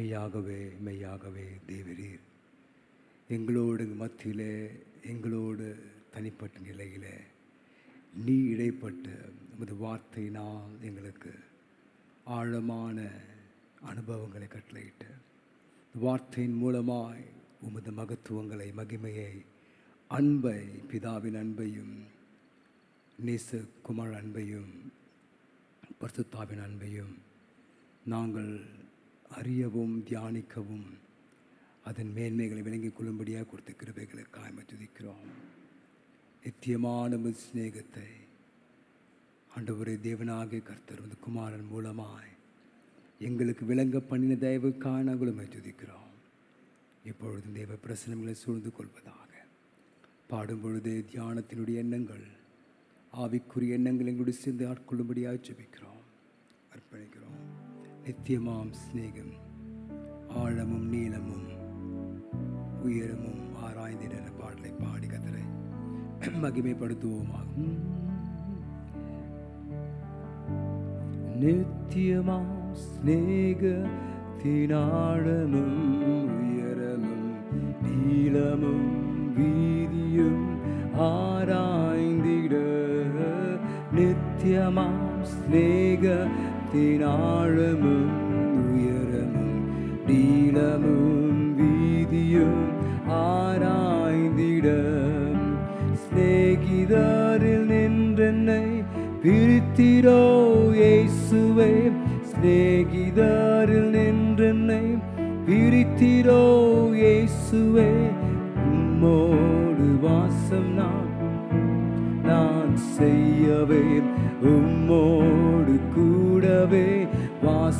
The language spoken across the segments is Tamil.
மெய்யாகவே மெய்யாகவே தேவரீர். எங்களோடு மத்தியிலே எங்களோடு தனிப்பட்ட நிலையிலே நீ இடைப்பட்ட உமது வார்த்தையினால் எங்களுக்கு ஆழமான அனுபவங்களை கட்டளையிட்டு. வார்த்தையின் மூலமாய் உமது மகத்துவங்களை மகிமையை அன்பை பிதாவின் அன்பையும் நேச குமார் அன்பையும் பர்சுத்தாவின் அன்பையும் நாங்கள் அறியவும் தியானிக்கவும் அதன் மேன்மைகளை விளங்கிக் கொள்ளும்படியாக கொடுத்த கிருபைகளுக்காக துதிக்கிறோம். நித்தியமான உமது சிநேகத்தை ஆண்டவரே தேவனாகிய கர்த்தர் வந்து குமாரன் மூலமாய் எங்களுக்கு விளங்க பண்ணின தயவுக்காக நாங்கள் துதிக்கிறோம். இப்பொழுதும் தேவ பிரசனங்களை சூழ்ந்து கொள்வதாக. பாடும் பொழுது தியானத்தினுடைய எண்ணங்கள் ஆவிக்குரிய எண்ணங்கள் எங்களுடைய சேர்ந்து ஆட்கொள்ளும்படியாக ஜெபிக்கிறோம். அர்ப்பணிக்கிறோம். நித்தியமாம் சிநேகம் ஆழமும் நீளமும் உயரமும் ஆராய்ந்திட பாடலை பாடி கத்தரை மகிமைப்படுத்துவோமாகும் நித்தியமாம் ஸ்நேகத்தினாழமும் ஸ்நேகத்தினாழமும் உயரமும் நீளமும் വീതിയും ஆராய்ந்திட சிநேகிதரில் നിന്നെ பிரித்திரோ இயேசுவே. சிநேகிதரில் நின்றென்னை பிரித்திரோ இயேசுவே.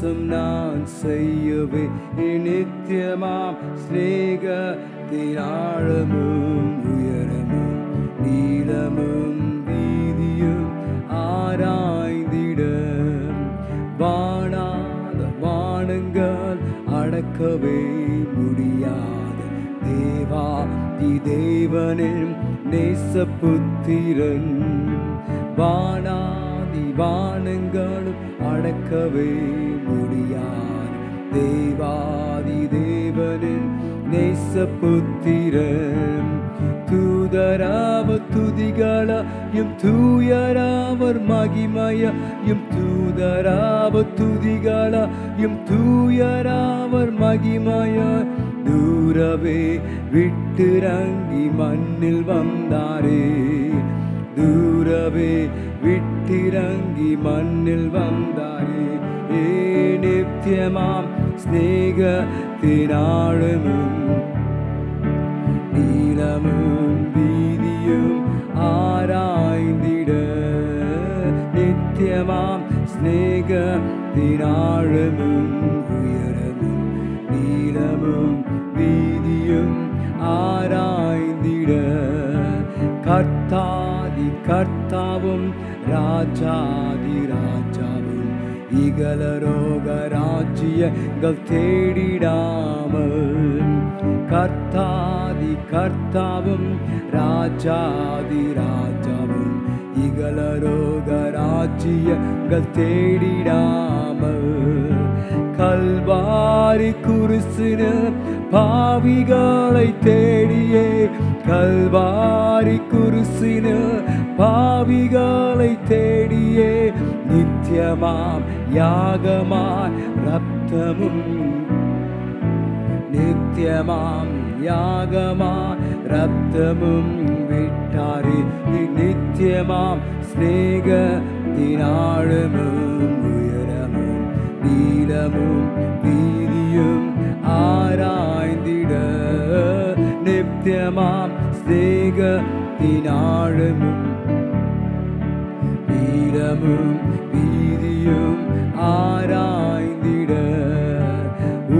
வாசம் நான் செய்யவே நித்தியமாம் ஸ்நேகத்தின் ஆழமும் உயரமும் நீளமும் வீதியும் ஆராய்ந்திட வானாத வானங்கள் அடக்கவே முடியாத. தேவா தி தேவனின் நேச புத்திரன் வானாதி வானங்களும் அடக்கவே தேவாதி தேவனின் நேச புத்திரன் தூதராவ துதிகளாயும் தூயராவர் மகிமயம் தூதராவ துதிகளாயும் தூயராவர் மகிமய தூரவே விட்டிறங்கி மண்ணில் வந்தாரே. தூரவே விட்டிறங்கி மண்ணில் வந்தாரே. ஏ நித்தியமாம் ஸ்நேகத்தினாழமும் நீளமும் வீதியும் ஆராய்ந்திட நித்தியமாம் ஸ்நேகத்தினாழமும் உயரமும் நீளமும் வீதியும் ஆராய்ந்திட கர்த்தாதி கர்த்தாவும் ராஜாதி இகல ரோக ராஜ்யங்கள் தேடிடாமல் கர்த்தாதி கர்த்தாவும் ராஜாதி ராஜாவும் இகல ரோக ராஜ்யங்கள் தேடிடாமல் கல்வாரி குருசின பாவிகளை தேடியே. கல்வாரி குருசின பாவிகளை தேடியே. நித்தியமாம் யாகமாய் ரத்தமும். நித்தியமாம் யாகமாய் ரத்தமும் விட்டாரி. நித்தியமாம் ஸ்நேக தினாழமும் நீளமும் வீதியும் ஆராய்ந்திட நித்தியமாம் ஸ்நேகத்தினாழமும் நீளமும் வீதியும் ஆராய்ந்திட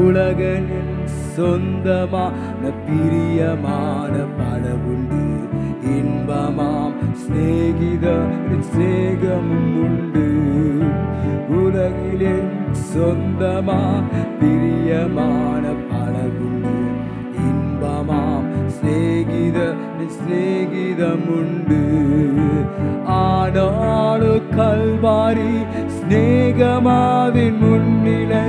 உலகனின் சொந்தமான பிரியமான பலவுண்டு இன்பமாம் சிநேகித சிநேகமும் உண்டு உலகிலே சொந்தமா பிரியமான பழகுண்டு இன்பமாம் சிநேகித சிநேகிதமுண்டு. ஆனாலு கல்வாரி சிநேகமாவின் முன்னிலை.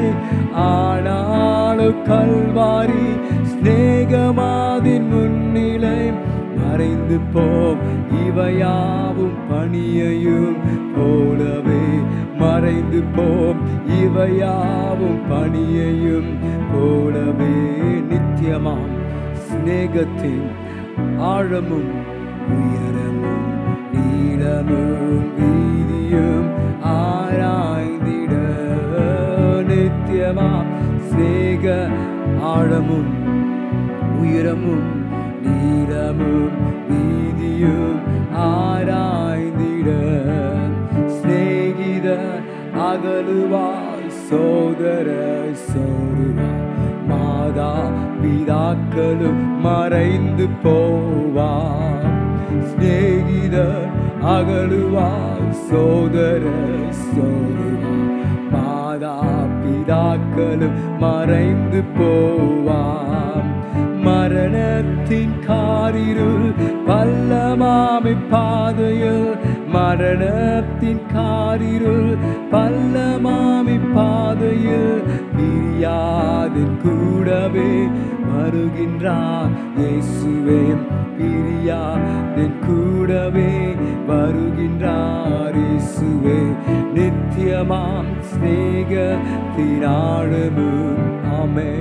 ஆனாலு கல்வாரி ஸ்நேகமாதின் முன்னிலை. மறைந்து போம் இவையாவும் பணியையும் போலவே மறைந்து போம் இவையாவும் பணியையும் போலவே நித்தியமாம். சிநேகத்தின் ஆழமும் உயரமும் நீளமும் வீதியும் ஆராய்ந்திட நித்தியமாம். சிநேக ஆழமும் உயரமும் நீளமும் வீதியும் ஆராய்ந்திட சிநேகித அகலுவாய் சோதர சோருவாய் மாதா பிதாக்களும் மறைந்து போவார் சிநேகித அகலுவாய் சோதர சோருவாய் மாதா பிதாக்களும் மறைந்து போவாம் மரணத்தின் காரிருள் பல்லமாமை பாதையில் மரணத்தின் காரிருள் பல்லமாமி பாதையில் பிரியாதின் கூடவே வருகின்றார் இயேசுவே பிரியாதின் கூடவே வருகின்றார் இயேசுவே. நித்தியமாம் ஸ்நேகத்தினாழமும் ஆமே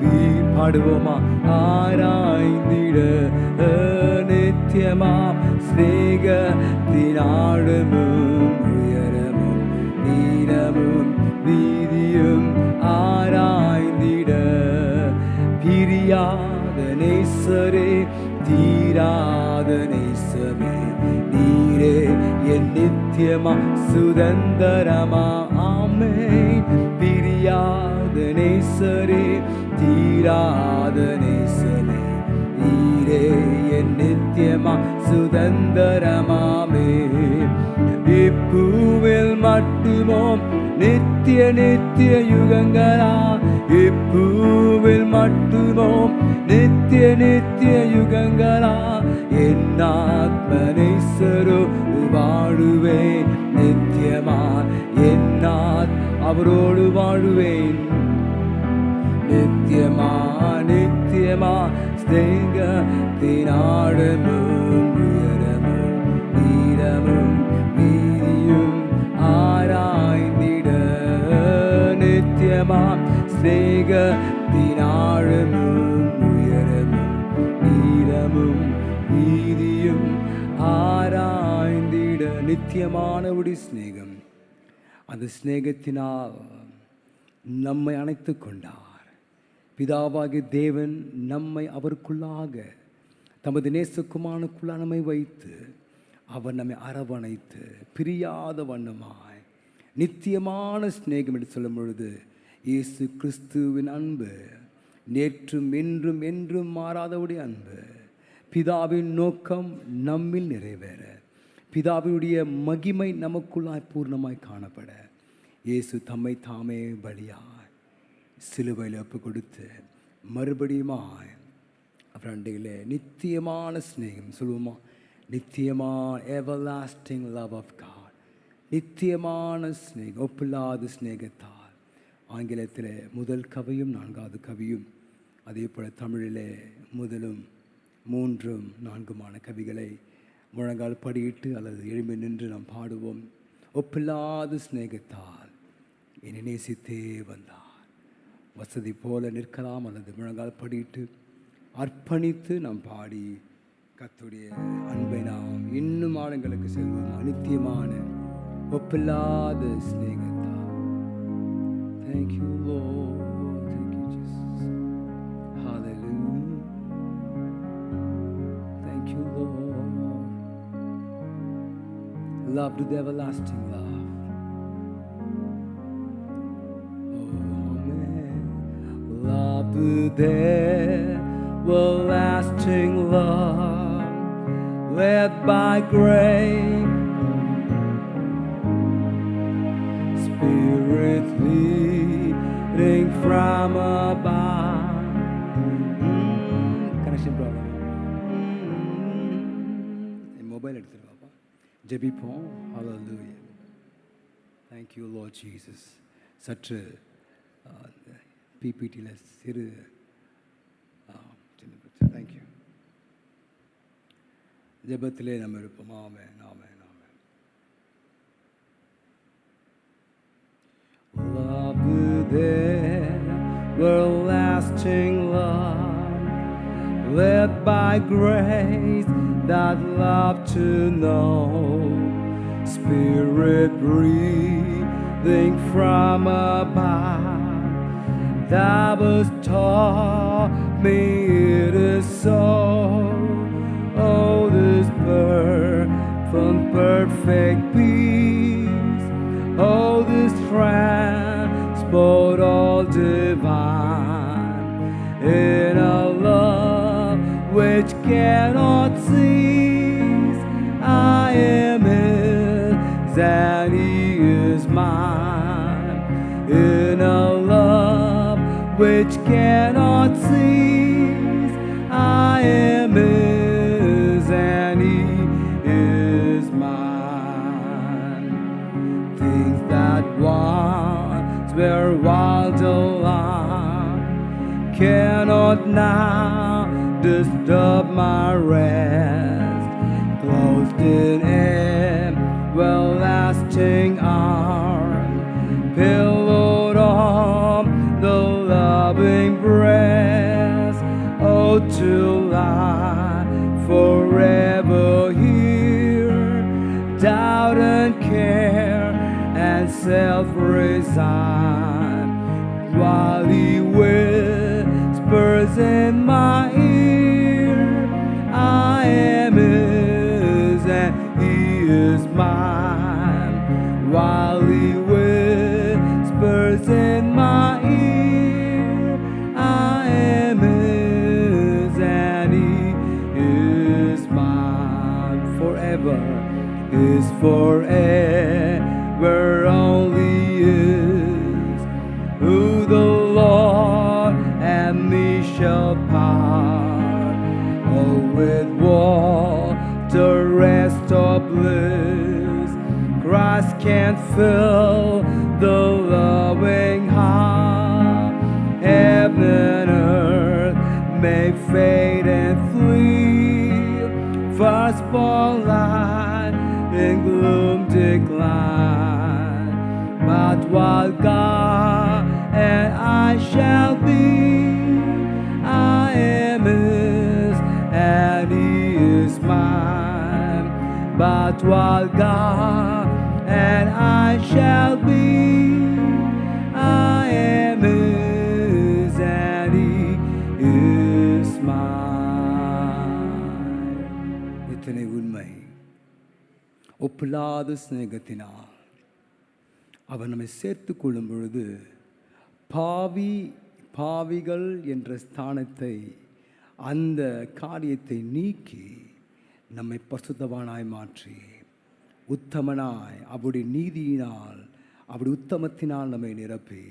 வீர் பாடுவோமா? ஆராய்ந்திட நித்தியமாம் ஸ்நேகத்தினாழமும் உயரமும் நீளமும் வீதியும் ஆராய்ந்திட பிரியாத நேசரே தீராத நேசமே நீரே என் நித்தியமா சுதந்திரமா ஆமே பிரியாத நேசரே தீராத நேசமே நீரே என் சத்தியமா சுதந்திரமாமே. இப்பூவில் மட்டுமோ நித்திய நித்திய யுகங்களா? இப்பூவில் மட்டுமோ நித்திய நித்திய யுகங்களா? என் ஆத்மனேசரு வாழுவேன் நித்தியமா என்னாத் அவரோடு வாழுவேன். நித்தியமா நித்தியமா ஸ்நேகத்தினாடமும் உயரமும் நீளமும் வீதியும் ஆராய்ந்திட நித்தியமா ஸ்நேகத்தினாழமும் உயரமும் நீளமும் வீதியும் ஆராய்ந்திட நித்தியமானவுடி சிநேகம் அந்த சிநேகத்தினால் நம்மை அணைத்து கொண்டார் பிதாவாகிய தேவன் நம்மை அவருக்குள்ளாக தமது நேசக்குமானுக்குள்ள நம்மை வைத்து அவர் நம்மை அரவணைத்து பிரியாத வண்ணமாய் நித்தியமான சிநேகம் என்று சொல்லும் பொழுது இயேசு கிறிஸ்துவின் அன்பு நேற்றும் என்றும் என்றும் மாறாதவுடைய அன்பு பிதாவின் நோக்கம் நம்மில் நிறைவேற பிதாவினுடைய மகிமை நமக்குள்ளாய் பூர்ணமாய் காணப்பட இயேசு தம்மை தாமே பலியாய் சிலுவையில் ஒப்பு கொடுத்து மறுபடியுமாய் ஃப்ரெண்டில் நித்தியமான ஸ்நேகம் சொல்லுவோமா? நித்தியமான everlasting love of God நித்தியமான ஸ்நேகம் ஒப்பில்லாத ஸ்நேகத்தால் ஆங்கிலத்தில் முதல் கவியும் நான்காவது கவியும். அதே போல் தமிழிலே முதலும் மூன்றும் நான்குமான கவிகளை முழங்கால் படியிட்டு அல்லது எழும்பி நின்று நாம் பாடுவோம். ஒப்பில்லாத சிநேகத்தால் என்னை நேசித்தே வந்தார். வசதி போல நிற்கலாம் அல்லது முழங்கால் படிட்டு அர்ப்பணித்து நாம் பாடி கத்துடைய அன்பை நாம் இன்னும் ஆழங்களுக்கு செல்வோம் அனித்தியமான ஒப்பில்லாத ஸ்நேகத்தா thank you you, Lord. Thank you, Jesus. Hallelujah. Love to the everlasting love. Love to the everlasting love, led by grace. Spirit leading from above. Mm, connection problem. Mm. Mobile எடுத்துட்டு வாப்பா ஜெபிப்போம் ஹalleluya Thank you Lord Jesus சற்று பிபிடியில் சிறு ஆ, சின்ன பிரச்சனை தேங்க்யூ ஜெபத்திலே நம்ம இருப்போம் ஆமே ஆமே ஆமே Love there, everlasting love, led by grace that love to know. Spirit breathing from above, that was taught me it is so. Oh, this perfect, perfect peace. Which cannot cease. I am His and He is mine things that once were wild alarm cannot now disturb my rest. And self resign. While he whispers in my ear I am his and he is mine. While he whispers in my ear I am his and he is mine. Forever is forever Christ can fill the loving heart. Heaven and earth may fade and flee. Firstborn light in gloom decline. But while God and I shall be I am his and he is mine. But while God and I shall be. I am his and he is mine. இத்தனை உண்மை. ஒப்பில்லாத சிநேகத்தினால் அவர் நம்மை சேர்த்து கொள்ளும் பொழுது பாவி பாவிகள் என்ற ஸ்தானத்தை அந்த காரியத்தை நீக்கி நம்மை பசுத்தவானாய் மாற்றி உத்தமனாய் அவருடைய நீதியினால் அவருடைய உத்தமத்தினால் நம்மை நிரப்பி.